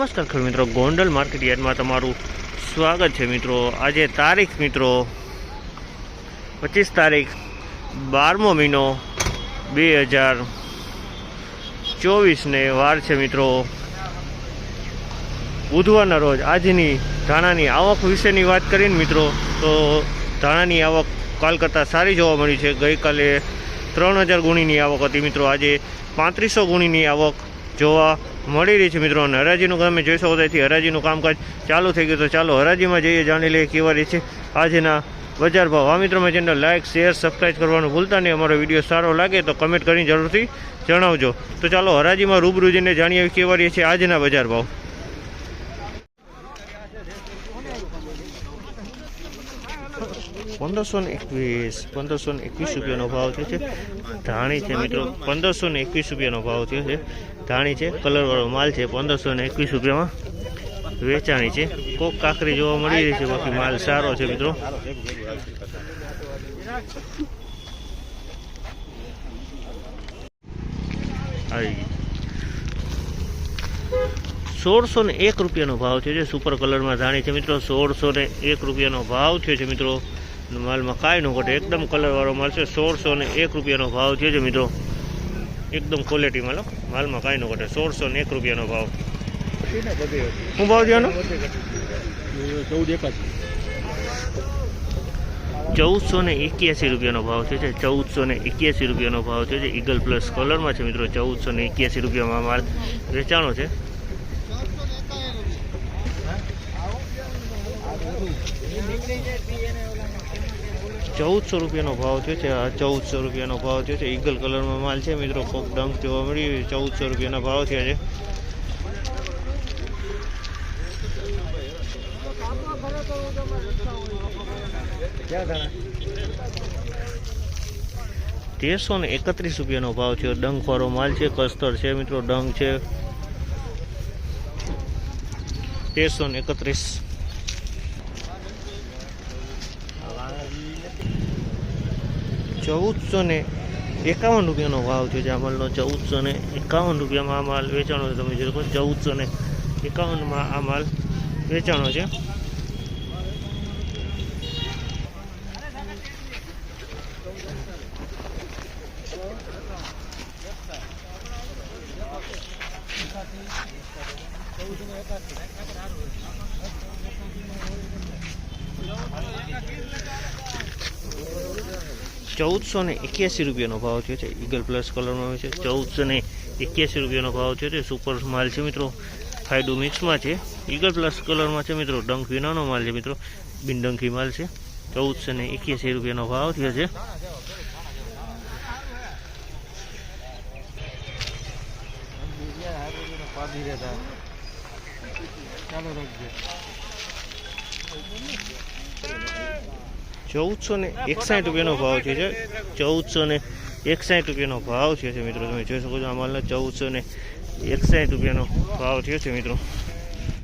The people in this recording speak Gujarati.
નમસ્કાર ખેડૂત મિત્રો. ગોંડલ માર્કેટ યાર્ડમાં તમારું સ્વાગત છે મિત્રો. આજે તારીખ મિત્રો પચીસ તારીખ બારમો મહિનો બે હજાર ચોવીસને વાર છે મિત્રો. બુધવારના રોજ આજની ધાણાની આવક વિશેની વાત કરીને મિત્રો, તો ધાણાની આવક કાલ કરતાં સારી જોવા મળી છે. ગઈકાલે ત્રણ હજાર ગુણીની આવક હતી મિત્રો. આજે પાંત્રીસો ગુણીની આવક જોવા મળી રહી છે મિત્રો. અને હરાજીનું તમે જોઈ શકો ત્યાંથી હરાજીનું કામકાજ ચાલુ થઈ ગયું તો ચાલો હરાજીમાં જઈએ, જાણી લઈએ કેવા રહી છે આજના બજાર ભાવ. આ મિત્રો મેં ચેનલ લાઇક શેર સબસ્ક્રાઈબ કરવાનું ભૂલતા નહીં. અમારો વીડિયો સારો લાગે તો કમેન્ટ કરીને જરૂરથી જણાવજો. તો ચાલો હરાજીમાં રૂબરૂ જઈને જાણીએ કેવા રહી છે આજના બજાર ભાવ. પંદરસો ને એકવીસ, પંદરસો ને એકવીસ રૂપિયાનો ભાવ થયો છે. ધાણી છે મિત્રો, પંદરસો ને એકવીસ રૂપિયાનો ભાવ થયો છે. ધાણી છે, કલરવાળો માલ છે, પંદરસો ને એકવીસ રૂપિયામાં. વેચાણી છે, કોક કાકરી જોવા મળી રહી છે, બાકી માલ સારો છે મિત્રો. સોળસો ને એક રૂપિયાનો ભાવ થયો છે સુપર કલરમાં ધાણી છે મિત્રો. સોળસો ને એક રૂપિયાનો ભાવ થયો છે મિત્રો. માલમાં કાંઈ ન ઘટે એકદમ કલરવાળો માલ છે. સોળસો ને એક રૂપિયાનો ભાવ છે મિત્રો. એકદમ ક્વોલિટી માલ માલમાં કાંઈ ન ઘટે સોળસો ને એક રૂપિયાનો ભાવ. શું ભાવ છે આનો? ચૌદસો ને એક્યાસી રૂપિયાનો ભાવ છે ચૌદસો ને એક્યાસી રૂપિયાનો ભાવ છે ઈગલ પ્લસ કલરમાં છે મિત્રો. ચૌદસો ને એક્યાસી રૂપિયામાં માલ વેચાણો છે. ચૌદસો રૂપિયાનો ભાવ થયો છે. આ ચૌદસો રૂપિયાનો ભાવ થયો છે. ઈગલ કલરમાં માલ છે મિત્રો. કોક ડંક જોવા મળ્યું. ચૌદસો રૂપિયાના ભાવ થયા છે. તેરસો ને એકત્રીસ રૂપિયાનો ભાવ થયો. ડંખવાળો માલ છે. કસ્તર છે મિત્રો. ડંગ છે. તેરસો ને એકત્રીસ. ચૌદસો ને એકાવન રૂપિયાનો ભાવ થયો છે આ માલનો ચૌદસો ને એકાવન રૂપિયામાં આ માલ વેચાણો છે. તમે જોઈ શકો ચૌદસો ને એકાવનમાં આ માલ વેચાણો છે. ચૌદસો ને એક્યાસી રૂપિયાનો ભાવ થયો છે. ઈગલ પ્લસ કલરમાં આવે છે. ચૌદસો ને એક્યાસી રૂપિયાનો ભાવ થયો છે. સુપર માલ છે મિત્રો. ફાયડો મિક્સમાં છે. ઈગલ પ્લસ કલરમાં છે મિત્રો. ડંક વિનાનો માલ છે મિત્રો. બિનડંકી માલ છે. ચૌદસો ને એક્યાસી રૂપિયાનો ભાવ થયો છે. ચૌદસો ને એકસાઠ રૂપિયાનો ભાવ થયો છે ચૌદસો ને એકસાઠ રૂપિયાનો ભાવ થયો છે મિત્રો. તમે જોઈ શકો છો આ માલનો ચૌદસો ને એકસાઠ રૂપિયાનો ભાવ થયો છે મિત્રો.